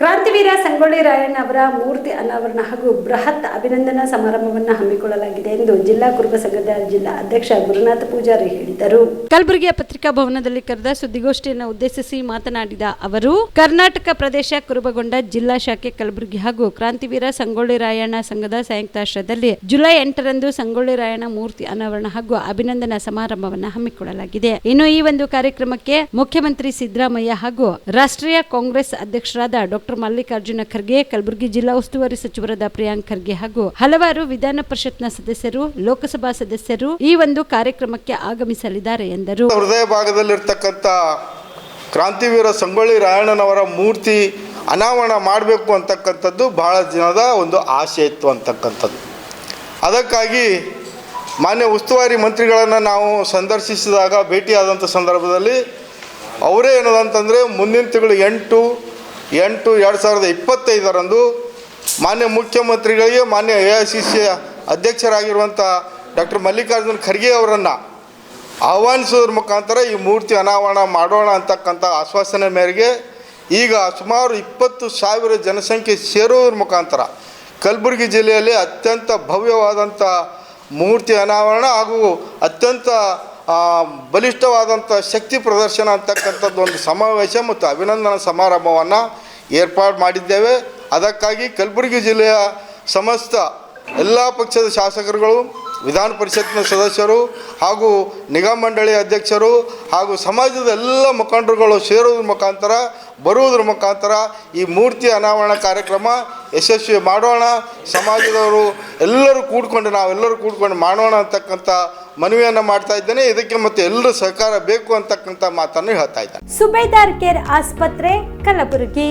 ಕ್ರಾಂತಿವೀರ ಸಂಗೊಳ್ಳಿ ರಾಯಣ್ಣ ಅವರ ಮೂರ್ತಿ ಅನಾವರಣ ಹಾಗೂ ಬೃಹತ್ ಅಭಿನಂದನಾ ಸಮಾರಂಭವನ್ನು ಹಮ್ಮಿಕೊಳ್ಳಲಾಗಿದೆ ಎಂದು ಜಿಲ್ಲಾ ಕುರುಬ ಸಂಘದ ಜಿಲ್ಲಾ ಅಧ್ಯಕ್ಷ ಗುರುನಾಥ ಪೂಜಾರಿ ಹೇಳಿದರು. ಕಲಬುರಗಿಯ ಪತ್ರಿಕಾ ಭವನದಲ್ಲಿ ಕರೆದ ಸುದ್ದಿಗೋಷ್ಠಿಯನ್ನು ಉದ್ದೇಶಿಸಿ ಮಾತನಾಡಿದ ಅವರು, ಕರ್ನಾಟಕ ಪ್ರದೇಶ ಕುರುಬಗೊಂಡ ಜಿಲ್ಲಾ ಶಾಖೆ ಕಲಬುರಗಿ ಹಾಗೂ ಕ್ರಾಂತಿವೀರ ಸಂಗೊಳ್ಳಿ ರಾಯಣ್ಣ ಸಂಘದ ಸಂಯುಕ್ತಾಶ್ರಯದಲ್ಲಿ ಜುಲೈ ಎಂಟರಂದು ಸಂಗೊಳ್ಳಿ ರಾಯಣ್ಣ ಮೂರ್ತಿ ಅನಾವರಣ ಹಾಗೂ ಅಭಿನಂದನಾ ಸಮಾರಂಭವನ್ನು ಹಮ್ಮಿಕೊಳ್ಳಲಾಗಿದೆ. ಇನ್ನು ಈ ಒಂದು ಕಾರ್ಯಕ್ರಮಕ್ಕೆ ಮುಖ್ಯಮಂತ್ರಿ ಸಿದ್ದರಾಮಯ್ಯ ಹಾಗೂ ರಾಷ್ಟ್ರೀಯ ಕಾಂಗ್ರೆಸ್ ಅಧ್ಯಕ್ಷರಾದ ಡಾಕ್ಟರ್ ಮಲ್ಲಿಕಾರ್ಜುನ ಖರ್ಗೆ, ಕಲಬುರಗಿ ಜಿಲ್ಲಾ ಉಸ್ತುವಾರಿ ಸಚಿವರಾದ ಪ್ರಿಯಾಂಕ್ ಖರ್ಗೆ ಹಾಗೂ ಹಲವಾರು ವಿಧಾನ ಪರಿಷತ್ನ ಸದಸ್ಯರು, ಲೋಕಸಭಾ ಸದಸ್ಯರು ಈ ಒಂದು ಕಾರ್ಯಕ್ರಮಕ್ಕೆ ಆಗಮಿಸಲಿದ್ದಾರೆ ಎಂದರು. ಹೃದಯ ಭಾಗದಲ್ಲಿರ್ತಕ್ಕಂಥ ಕ್ರಾಂತಿವೀರ ಸಂಗೊಳ್ಳಿ ರಾಯಣ್ಣನವರ ಮೂರ್ತಿ ಅನಾವರಣ ಮಾಡಬೇಕು ಅಂತಕ್ಕಂಥದ್ದು ಬಹಳ ದಿನದ ಒಂದು ಆಸೆ ಇತ್ತು ಅಂತಕ್ಕಂಥದ್ದು. ಅದಕ್ಕಾಗಿ ಮಾನ್ಯ ಉಸ್ತುವಾರಿ ಮಂತ್ರಿಗಳನ್ನು ನಾವು ಸಂದರ್ಶಿಸಿದಾಗ ಭೇಟಿಯಾದಂಥ ಸಂದರ್ಭದಲ್ಲಿ ಅವರೇ ಏನದಂತಂದರೆ ಮುಂದಿನ ತಿಂಗಳು ಎಂಟು ಎಂಟು ಎರಡು ಸಾವಿರದ ಇಪ್ಪತ್ತೈದರಂದು ಮಾನ್ಯ ಮುಖ್ಯಮಂತ್ರಿಗಳಿಗೆ, ಮಾನ್ಯ ಎ ಐ ಸಿ ಸಿ ಅಧ್ಯಕ್ಷರಾಗಿರುವಂಥ ಡಾಕ್ಟರ್ ಮಲ್ಲಿಕಾರ್ಜುನ ಖರ್ಗೆ ಅವರನ್ನು ಆಹ್ವಾನಿಸೋದ್ರ ಮುಖಾಂತರ ಈ ಮೂರ್ತಿ ಅನಾವರಣ ಮಾಡೋಣ ಅಂತಕ್ಕಂಥ ಆಶ್ವಾಸನೆ ಮೇರೆಗೆ ಈಗ ಸುಮಾರು ಇಪ್ಪತ್ತು ಸಾವಿರ ಜನಸಂಖ್ಯೆ ಸೇರೋದ್ರ ಮುಖಾಂತರ ಕಲಬುರಗಿ ಜಿಲ್ಲೆಯಲ್ಲಿ ಅತ್ಯಂತ ಭವ್ಯವಾದಂಥ ಮೂರ್ತಿ ಅನಾವರಣ ಹಾಗೂ ಅತ್ಯಂತ ಬಲಿಷ್ಠವಾದಂಥ ಶಕ್ತಿ ಪ್ರದರ್ಶನ ಅಂತಕ್ಕಂಥದ್ದು ಒಂದು ಸಮಾವೇಶ ಮತ್ತು ಅಭಿನಂದನಾ ಸಮಾರಂಭವನ್ನು ಏರ್ಪಾಡು ಮಾಡಿದ್ದೇವೆ. ಅದಕ್ಕಾಗಿ ಕಲಬುರಗಿ ಜಿಲ್ಲೆಯ ಸಮಸ್ತ ಎಲ್ಲ ಪಕ್ಷದ ಶಾಸಕರುಗಳು, ವಿಧಾನ ಪರಿಷತ್ನ ಸದಸ್ಯರು ಹಾಗೂ ನಿಗಮ ಮಂಡಳಿ ಅಧ್ಯಕ್ಷರು ಹಾಗೂ ಸಮಾಜದ ಎಲ್ಲ ಮುಖಂಡರುಗಳು ಸೇರೋದ್ರ ಮುಖಾಂತರ, ಬರುವುದರ ಮುಖಾಂತರ ಈ ಮೂರ್ತಿ ಅನಾವರಣ ಕಾರ್ಯಕ್ರಮ ಯಶಸ್ವಿ ಮಾಡೋಣ. ಸಮಾಜದವರು ಎಲ್ಲರೂ ಕೂಡ್ಕೊಂಡು, ನಾವೆಲ್ಲರೂ ಕೂಡ್ಕೊಂಡು ಮಾಡೋಣ ಅಂತಕ್ಕಂಥ ಮನವಿಯನ್ನು ಮಾಡ್ತಾ ಇದ್ದೇನೆ. ಇದಕ್ಕೆ ಮತ್ತೆ ಎಲ್ಲರೂ ಸಹಕಾರ ಬೇಕು ಅಂತಕ್ಕಂಥ ಮಾತನ್ನು ಹೇಳ್ತಾ ಇದ್ದಾರೆ ಸುಬೇದಾರ್ ಕೇರ್ ಆಸ್ಪತ್ರೆ, ಕಲಬುರಗಿ.